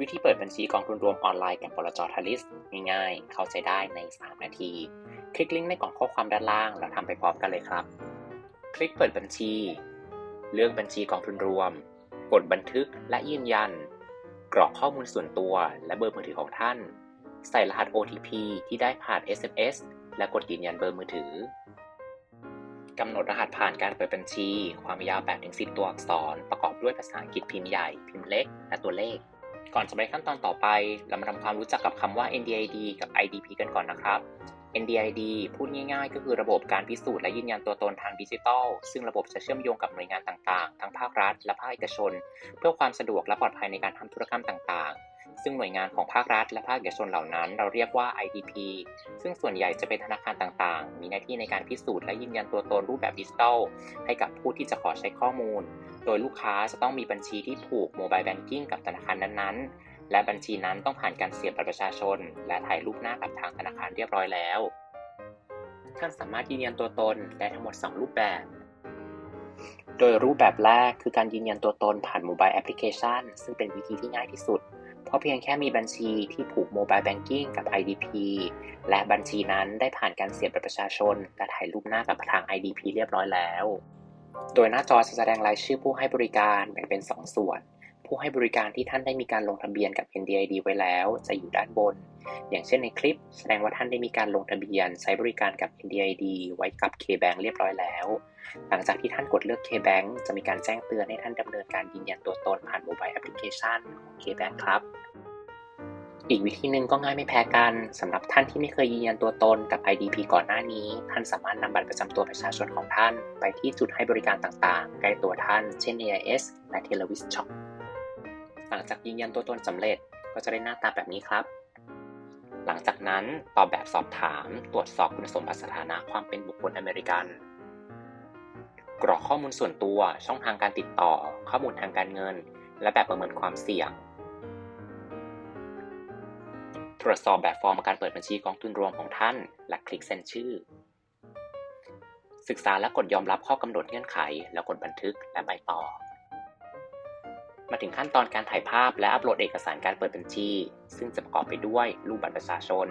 วิธีเปิดบัญชีกองทุนรวมออนไลน์กับบลจทาริสง่ายๆ เข้าใจได้ใน 3 นาที คลิกลิงก์ในกล่องข้อความด้านล่างแล้วทำไปพร้อมกันเลยครับ คลิกเปิดบัญชี เลือกบัญชีกองทุนรวม กดบันทึกและยืนยัน กรอกข้อมูลส่วนตัวและเบอร์มือถือของท่าน ใส่รหัส OTP ที่ได้ผ่าน SMS และกดยืนยันเบอร์มือถือกำหนดรหัสผ่านการเปิดบัญชี ความยาว 8-10 ตัวอักษร ประกอบด้วยภาษาอังกฤษพิมพ์ใหญ่ พิมพ์เล็ก และตัวเลข ก่อนจะไปขั้นตอนต่อไป เรามาทำความรู้จักกับคำว่า NDID กับ IDP กันก่อนนะครับ NDID พูดง่ายๆ ก็คือระบบการพิสูจน์และยืนยันตัวตนทางดิจิทัล ซึ่งระบบจะเชื่อมโยงกับหน่วยงานต่างๆ ทั้งภาครัฐ และภาคเอกชน เพื่อความสะดวกและปลอดภัยในการทำธุรกรรมต่างๆ ซึ่งหน่วยงานของภาครัฐและภาคเอกชนเหล่านั้น เราเรียกว่า IDP ซึ่งส่วนใหญ่จะเป็นธนาคารต่างๆ มีหน้าที่ในการพิสูจน์และยืนยันตัวตนรูปแบบดิจิทัล ให้กับผู้ที่จะขอใช้ข้อมูล โดยลูกค้าจะต้องมีบัญชีที่ผูกโมบายแบงกิ้งกับธนาคารนั้นๆ และบัญชีนั้นต้องผ่านการเสียบบัตรประชาชน และถ่ายรูปหน้ากับทางธนาคารเรียบร้อยแล้ว ท่านสามารถยืนยันตัวตนได้ทั้งหมด 2 รูปแบบโดยรูปแบบแรกคือการยืนยันตัวตนผ่านโมบายแอปพลิเคชันซึ่งเป็นวิธีที่ง่ายที่สุด เพราะเพียงแค่มีบัญชีที่ผูกโมบายแบงกิ้งกับ IDP และบัญชีนั้นได้ผ่านการเสียบบัตรประชาชน และถ่ายรูปหน้ากับทาง IDP เรียบร้อยแล้ว โดยหน้าจอจะแสดงรายชื่อผู้ให้บริการแบ่งเป็น 2 ส่วน ผู้ให้บริการที่ท่านได้มีการลงทะเบียนกับ NDID ไว้แล้ว จะอยู่ด้านบน อย่างเช่นในคลิป แสดงว่าท่านได้มีการลงทะเบียนใช้บริการกับ NDID ไว้กับ KBank เรียบร้อยแล้ว หลังจากที่ท่านกดเลือก KBank จะมีการแจ้งเตือนให้ท่านดำเนินการยืนยันตัวตนผ่านโมบายแอปพลิเคชันของ KBank ครับอีกวิธีหนึ่งก็ง่ายไม่แพ้กันสำหรับท่านที่ไม่เคยยืนยันตัวตนกับ IDP ก่อนหน้านี้ ท่านสามารถนำบัตรประจำตัวประชาชนของท่าน ไปที่จุดให้บริการต่างๆ ใกล้ตัวท่าน เช่น AIS และ t e l e v i s Shop หลังจากยืนยันตัวตนสำเร็จก็จะได้หน้าตาแบบนี้ครับ หลังจากนั้นตอบแบบสอบถาม ตรวจสอบคุณสมบัติสถานะความเป็นบุคคลอเมริกัน กรอกข้อมูลส่วนตัว ช่องทางการติดต่อ ข้อมูลทางการเงิน และแบบประเมินความเสี่ยง ตรวจสอบแบบฟอร์มการเปิดบัญชีกองทุนรวมของท่าน และคลิกเซ็นชื่อ ศึกษาและกดยอมรับข้อกำหนดเงื่อนไข แล้วกดบันทึกและไปต่อ ถึงขั้นตอนการถ่ายภาพและอัปโหลดเอกสารการเปิดบัญชี ซึ่งจะประกอบไปด้วยรูปบัตรประชาชน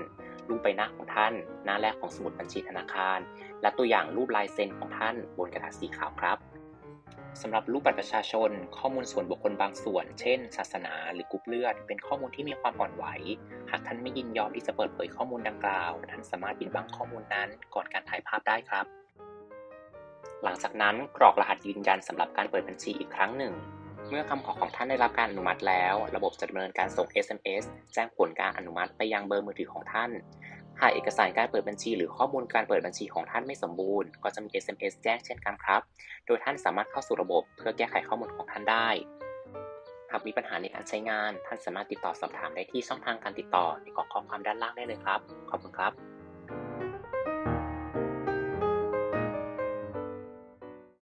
รูปใบหน้าของท่าน หน้าแรกของสมุดบัญชีธนาคาร และตัวอย่างรูปลายเซ็นของท่านบนกระดาษสีขาวครับสำหรับรูปบัตรประชาชน ข้อมูลส่วนบุคคลบางส่วน เช่น ศาสนาหรือกรุ๊ปเลือด เป็นข้อมูลที่มีความอ่อนไหว หากท่านไม่ยินยอมที่จะเปิดเผยข้อมูลดังกล่าว ท่านสามารถปิดบังข้อมูลนั้นก่อนการถ่ายภาพได้ครับ หลังจากนั้นกรอกรหัสยืนยันสำหรับการเปิดบัญชีอีกครั้งหนึ่ง เมื่อคำขอของท่านได้รับการอนุมัติแล้ว ระบบจะดำเนินการส่ง SMS แจ้งผลการอนุมัติไปยังเบอร์มือถือของท่าน หากเอกสารการเปิดบัญชี หรือข้อมูลการเปิดบัญชีของท่านไม่สมบูรณ์ ก็จะมี SMS แจ้งเช่นกันครับ โดยท่านสามารถเข้าสู่ระบบเพื่อแก้ไขข้อมูลของท่านได้ หากมีปัญหาในการใช้งาน ท่านสามารถติดต่อสอบถามได้ที่ช่องทางการติดต่อในกล่องข้อความด้านล่างได้เลยครับ ขอบคุณครับ